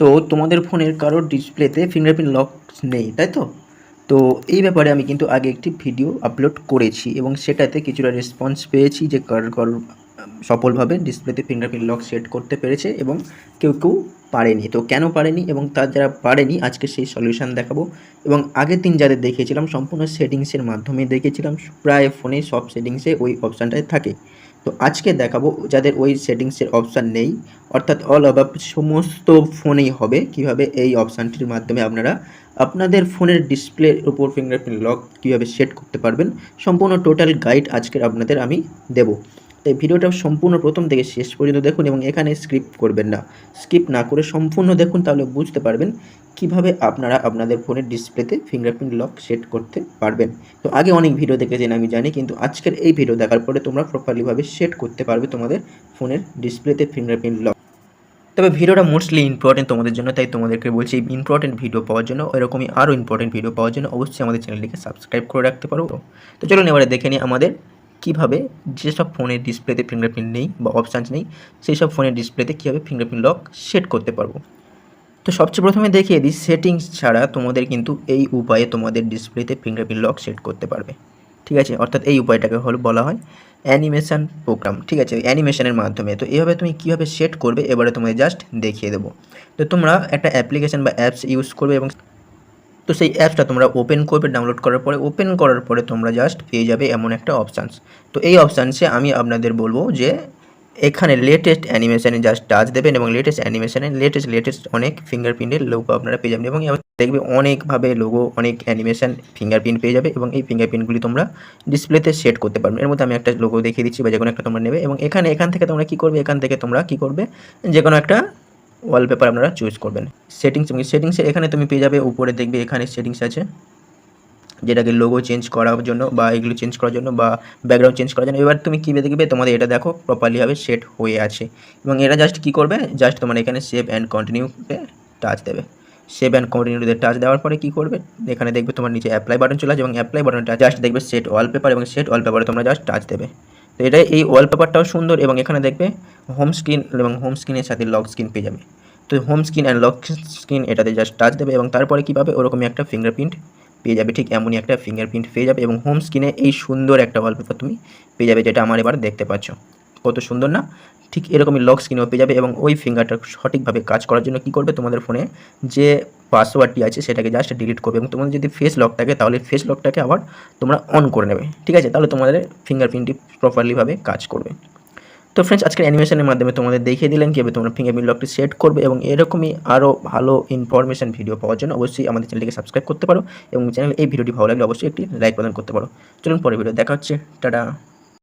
তো তোমাদের ফোনের কারোর ডিসপ্লেতে ফিঙ্গারপ্রিন্ট লক নেই, তাই তো? তো এই ব্যাপারে আমি কিন্তু আগে একটি ভিডিও আপলোড করেছি এবং সেটাতে কিছুটা রেসপন্স পেয়েছি যে কার কার সফলভাবে ডিসপ্লেতে ফিঙ্গারপ্রিন্ট লক সেট করতে পেরেছে এবং কেউ কেউ পারেনি। তো কেন পারেনি এবং তার যারা পারেনি, আজকে সেই সলিউশন দেখাবো। এবং আগের দিন যাদের দেখিয়েছিলাম সম্পূর্ণ সেটিংসের মাধ্যমে দেখিয়েছিলাম প্রায় ফোনে সব সেটিংসে ওই অপশানটাই থাকে। তো আজকে দেখাবো যাদের ওই সেটিংসের অপশান নেই, অর্থাৎ অল অবাব সমস্ত ফোনেই হবে, কীভাবে এই অপশানটির মাধ্যমে আপনারা আপনাদের ফোনের ডিসপ্লের উপর ফিঙ্গারপ্রিন্ট লক কীভাবে সেট করতে পারবেন, সম্পূর্ণ টোটাল গাইড আজকের আপনাদের আমি দেবো। তাই ভিডিওটা সম্পূর্ণ প্রথম থেকে শেষ পর্যন্ত দেখুন এবং এখানে স্ক্রিপ্ট করবেন না। স্কিপ না করে সম্পূর্ণ দেখুন, তাহলে বুঝতে পারবেন কীভাবে আপনারা আপনাদের ফোনের ডিসপ্লেতে ফিঙ্গারপ্রিন্ট লক সেট করতে পারবেন। তো আগে অনেক ভিডিও দেখেছেন, আমি জানি, কিন্তু আজকের এই ভিডিও দেখার পরে তোমরা প্রপারলিভাবে সেট করতে পারবে তোমাদের ফোনের ডিসপ্লেতে ফিঙ্গারপ্রিন্ট লক তবে ভিডিওটা মোস্টলি ইম্পর্টেন্ট তোমাদের জন্য, তাই তোমাদেরকে বলছি, এই ইম্পর্টেন্ট ভিডিও পাওয়ার জন্য, এরকমই আরও ইম্পর্টেন্ট ভিডিও পাওয়ার জন্য অবশ্যই আমাদের চ্যানেলটিকে সাবস্ক্রাইব করে রাখতে পারো। তো চলুন এবারে দেখে নিই আমাদের কীভাবে যেসব ফোনের ডিসপ্লেতে ফিঙ্গারপ্রিন্ট নেই বা অপশানস নেই সেই সব ফোনের ডিসপ্লেতে কীভাবে ফিঙ্গারপ্রিন্ট লক সেট করতে পারব? তো সবচেয়ে প্রথমে দেখিয়ে দিই সেটিংস ছাড়া তোমাদের কিন্তু এই উপায়ে তোমাদের ডিসপ্লেতে ফিঙ্গারপ্রিন্ট লক সেট করতে পারবে। ঠিক আছে? অর্থাৎ এই উপায়টাকে হলো বলা হয় অ্যানিমেশন প্রোগ্রাম ঠিক আছে? অ্যানিমেশনের মাধ্যমে। তো এইভাবে তুমি কীভাবে সেট করবে, এবারে তোমাদের জাস্ট দেখিয়ে দেবো। তো তোমরা একটা অ্যাপ্লিকেশান বা অ্যাপস ইউজ করবে এবং তো সেই অ্যাপসটা তোমরা ওপেন করবে ডাউনলোড করার পরে ওপেন করার পরে তোমরা জাস্ট পেয়ে যাবে এমন একটা অপশানস তো এই অপশানসে আমি আপনাদের বলব যে এখানে লেটেস্ট অ্যানিমেশনে জাস্ট টাচ দেবেন এবং লেটেস্ট অ্যানিমেশনে লেটেস্ট লেটেস্ট অনেক ফিঙ্গারপ্রিন্টের লোগো আপনারা পেয়ে যাবেন এবং দেখবে অনেকভাবে লোগো অনেক অ্যানিমেশন ফিঙ্গারপ্রিন্ট পেয়ে যাবে এবং এই ফিঙ্গারপ্রিন্টগুলি তোমরা ডিসপ্লেতে সেট করতে পারবে। এর মধ্যে আমি একটা লোগো দেখিয়ে দিচ্ছি বা যে কোনো একটা তোমরা নেবে এবং এখানে, এখান থেকে তোমরা কী করবে? এখান থেকে তোমরা কী করবে? যে কোনো একটা ওয়ালপেপার আপনারা চুজ করবেন। সেটিংস এবং সেটিংসে এখানে তুমি পেয়ে যাবে, উপরে দেখবে এখানে সেটিংস আছে। যেটাকে লোগো চেঞ্জ করার জন্য বা এগুলো চেঞ্জ করার জন্য বা ব্যাকগ্রাউন্ড চেঞ্জ করার জন্য। এবার তুমি কী দেখবে তোমাদের এটা দেখো প্রপারলিভাবে সেট হয়ে আছে। এবং এটা জাস্ট কী করবে জাস্ট তোমার এখানে সেভ অ্যান্ড কন্টিনিউতে টাচ দেবে। সেভ অ্যান্ড কন্টিনিউতে টাচ দেওয়ার পরে কী করবে, এখানে দেখবে তোমার নিচে অ্যাপ্লাই বাটন চলে আসবে এবং অ্যাপ্লাই বাটনটা জাস্ট দেখবে সেট ওয়ালপেপার এবং সেট ওয়ালপেপারে তোমরা জাস্ট টাচ দেবে। তো এটা এই ওয়ালপেপারটাও সুন্দর এবং এখানে দেখবে হোম স্ক্রিন এবং হোম স্ক্রিনের সাথে লক স্ক্রিন পেয়ে যাবে। তো home screen and lock screen এটাতে জাস্ট টাচ দেবে এবং তারপরে কী পাবে ওরকমই একটা ফিঙ্গারপ্রিন্ট পেয়ে যাবে, ঠিক এমনই একটা ফিঙ্গারপ্রিন্ট পেয়ে যাবে এবং হোম স্ক্রিনে এই সুন্দর একটা ওয়ালপেপার তুমি পেয়ে যাবে যেটা আমার এবার দেখতে পাচ্ছ। কত সুন্দর না? ঠিক এরকমই লক স্ক্রিনেও পেয়ে যাবে এবং ওই ফিঙ্গারটা সঠিকভাবে কাজ করার জন্য কী করবে তোমাদের ফোনে যে পাসওয়ার্ডটি আছে সেটাকে জাস্ট ডিলিট করবে এবং তোমাদের যদি ফেস লক থাকে তাহলে ফেস লকটাকে আবার তোমরা অন করে নেবে। ঠিক আছে? তাহলে তোমাদের ফিঙ্গারপ্রিন্টটি প্রপারলিভাবে কাজ করবে। তো ফ্রেন্ডস আজকের অ্যানিমেশনের মাধ্যমে তোমাদের দেখিয়ে দিলেন কীভাবে তোমরা ফিঙ্গারপ্রিন্ট লকটি সেট করবে এবং এরকমই আরও ভালো ইনফরমেশন ভিডিও পাওয়ার জন্য অবশ্যই আমাদের চ্যানেলটিকে সাবস্ক্রাইব করতে পারো এবং চ্যানেল এই ভিডিওটি ভালো লাগলে অবশ্যই একটি লাইক প্রদান করতে পারো। চলুন পরে ভিডিও দেখা হচ্ছে। টাটা!